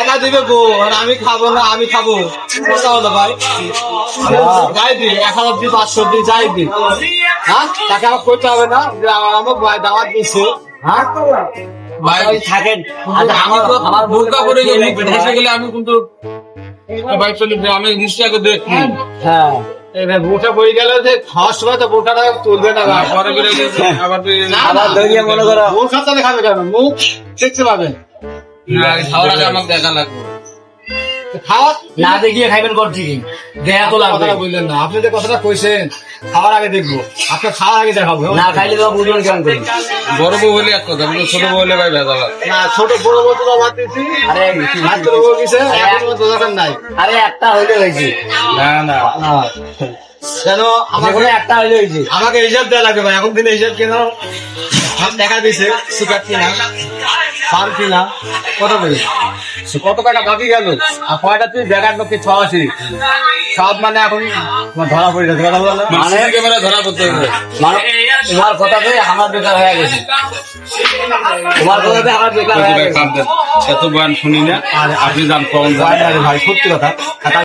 একা আমি খাব না আমি খাব। ভাই যাই দি এক হাজার পাঁচশো যাই দি হ্যাঁ তাকে আমার করতে হবে না আমার আমার ভাই দাওয়াত দিচ্ছে হ্যাঁ ভাই থাকেন আচ্ছা, আমি তো আমার গেলে আমি কিন্তু আমি নিশ্চয় দেখি হ্যাঁ এবার বউটা বই গেল যে খাওয়ার সময় তো বউটা তুলবে না পরে বেরো আবার আবার ধরিয়ে মনে করো। বউ খাতালে খাবে কেন? মুখ দেখতে পাবেন খাওয়ার আগে আমাকে দেখা লাগবে। খাওয়া না দেখিয়ে খাইবেন কি দেয়া তো লাগবে। বললেন না। আপনি যে কথাটা কইছেন খাওয়ার আগে দেখব। আপনার খাওয়ার আগে দেখাবো। না খাইলে তো বুঝবেন কেমন করি? বড় বউ হলে এক কথা কিন্তু ছোট বউ হলে ভাই ভেজা না ছোট বড় বউ তো বাদ দিছি। আরে মাত্র বউ গেছে এখন তো দরকার নাই। আরে একটা হইলে হয়েছে। না না। কেন? আমার একটা হইলে হয়েছে। আমাকে হিসাব দেওয়া লাগবে ভাই এখন দিনে হিসাব কেন? দেখা দিছে কিনা পান কিনা কত বলি কত টাকা বাকি গেল? আর কয়টা তুই বেকার লোককে সব মানে এখন ধরা পড়ে গেছে কথা বলো? মানে ক্যামেরা ধরা করতে হবে। মানে তোমার কথাতে আমার বেকার হয়ে গেছে। তোমার কথাতে আমার বেকার হয়ে গেছে। এত বয়ান শুনি না আপনি যান কম আরে ভাই সত্যি কথা।